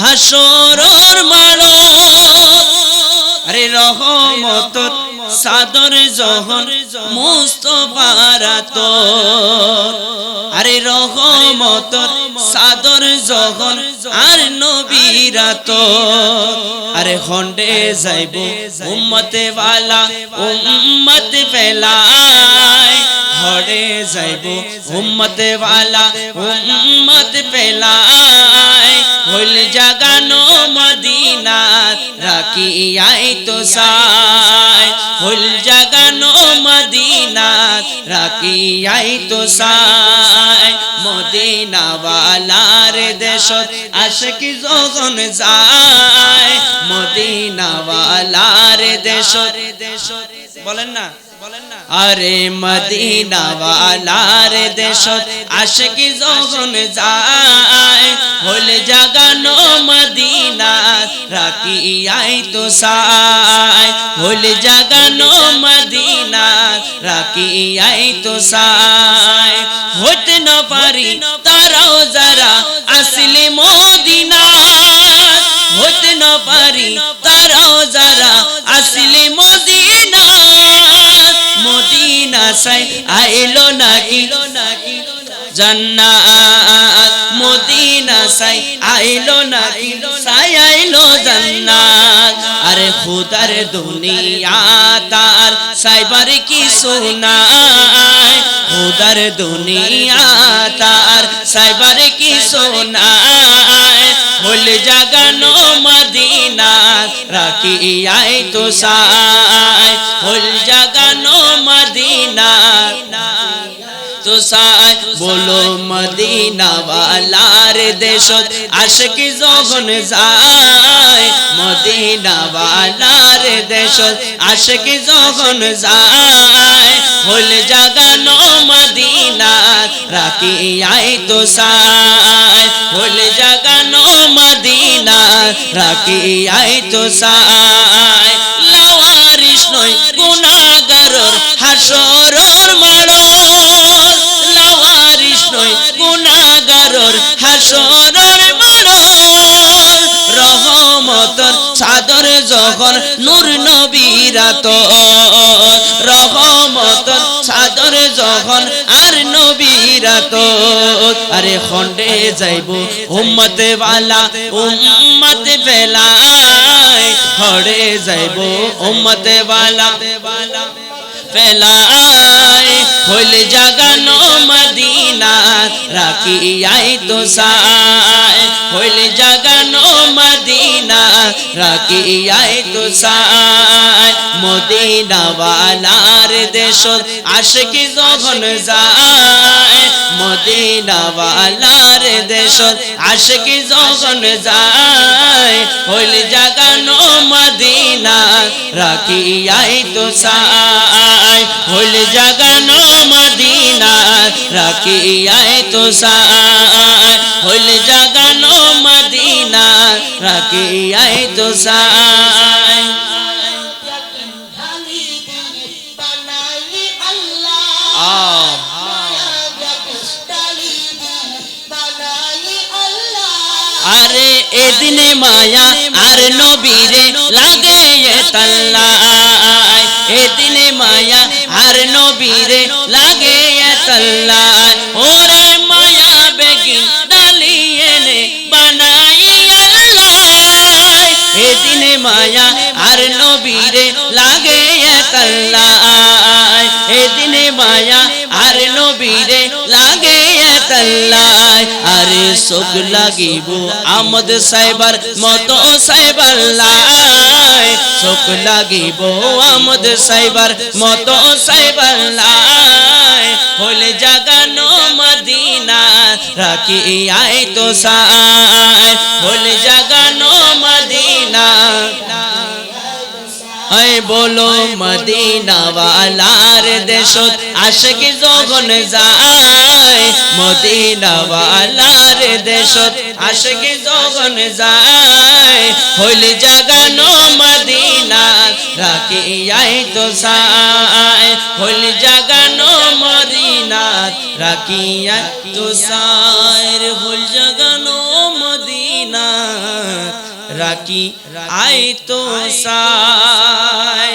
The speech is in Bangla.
হাসরর মালো আরে রহমতর সাদর জহর মুস্তফারাত আরে রহমতর সাদর জহর আর নবীরাত আরে হন্ডে যাইব উম্মতে ওয়ালা উম্মত ফেলায় হড়ে যাইব। উম্মতে ওয়ালা উম্মত ফেলায় হইল জাগানো মদিনা রাখি আই তো সাই হইল জাগানো মদিনা রাখি আই তো সাই মদিনা ওয়ালার দেশ আশকি যখন যায়। মদিনা ওয়ালার দেশ। বলেন না। আরে মদিনা ওয়ালার দেশ। আশকি যখন যায়, হল জাগানো মদিনা রাখি আই তো সাই হল জাগানো মদিনা রাখি আই তো সাই হতে না পারি তারাও যারা আসলে হতে পারি তারাও যারা আসলে মদিনা মদিনা সাই আইলো নাকি? জান্নাত। মদিনা সাই আইলো নাকি? সাই আইলো জান্নাত। আরে খুদার দুনিয়া তার, সাইবার কি সোনায় খুদার দুনিয়া তার, সাইবার কি সোনায় হল জাগানো মদিনা রাখি আই তো সাই হল জাগানো মদিনা তো সাই বলো মদিনা ওয়ালার দেশ আশকি যখন যায় মদিনা ওয়ালার দেশ আশকি যখন যায় হল জাগানো মদিনা রাখি আই তো সাই হল মদিনা রাখি আই তো সাই। লাওয়ারিস নয় গুনাগারর হাসরর মারো লাওয়ারিস নয় গুনাগারর হাসরর মারো রহমতর চাদর যখন নূর নবীরা রহমতর নবীরাত আরে খন্ডে যাইব, উম্মতে ওয়ালা উম্মতে ফেলায় খড়ে যাইব, উম্মতে ওয়ালা ফেলায় হইল জাগানো মদিনা রাখি আই তো সাই হইল জাগানো মদিনা রাখি আই তো সাই মদিনা ওয়ালার দেশ আশকি যখন যায় মদিনা ওয়ালার দেশ আশকি যখন যায়, হইল জাগানো মদিনা রাখি আই তো সাই হইল জাগানো মদিনা রাখি আই তো সাই হইল রাখি আই তো সাই আরে এদিনে মায়া আর নবীরে লাগে তাল্লায়। এদিনে মায়া আর নবীরে লাগে তাল্লায়। মায়া, আর নবীরে লাগে তাল্লায় আরে চোখ লাগিব আমদ সাইবার মতো সাইবার লাই চোখ লাগিব আমদ সাইবার মতো সাইবার লাই হলে জাগানো মদিনা রাখি আই তো সাই। হলে জাগানো মদিনা হয় বলো মদিনাওয়ালার দেশত আশিক যখন যায় মদিনাওয়ালার দেশত আশিক যখন যায় হইল জাগানো মদিনা রাখিয়াই তো সায়। হইল জাগানো মদিনা রাখিয়াই তো সায়। হইল মদিনা রাখি আই তো সাই।